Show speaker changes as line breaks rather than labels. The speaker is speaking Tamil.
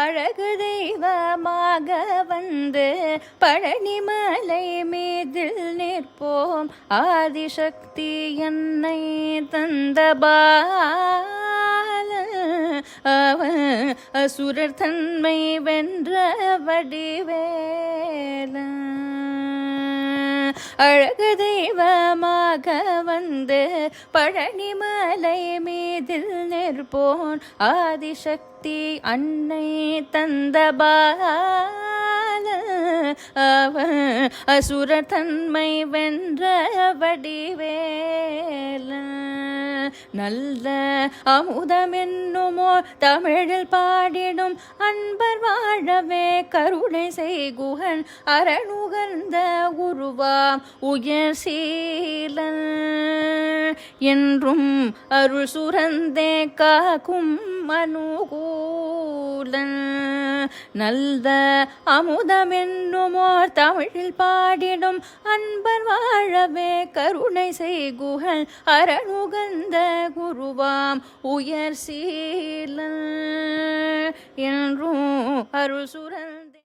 அழகு தெய்வமாக வந்து பழனிமலை மீதில் நிற்போம். ஆதிசக்தி என்னை தந்தபால அவன் அசுரர் தன்மை வென்ற வடிவே அழகு தெய்வமாக வந்து பழனி மலை மீதில் நிற்போன். ஆதிசக்தி அன்னை தந்தபால அவன் அசுரர் தன்மை வென்ற வடிவே நல்ல அமுதமென்னுமோ தமிழில் பாடிடும் அன்பர் வாழவே கருணை செய்குகன் அரணுகர்ந்த உருவாம் உயர் சீலன் என்றும் அருள் சுரந்தே காக்கும் அனுகூலன். நல்ல அமுதமென்னுமோர் தமிழில் பாடிடும் அன்பர் வாழவே கருணை செய்குகள் அரணுகந்த குருவாம் உயர் சீல என்றும் அருள் சுரந்த.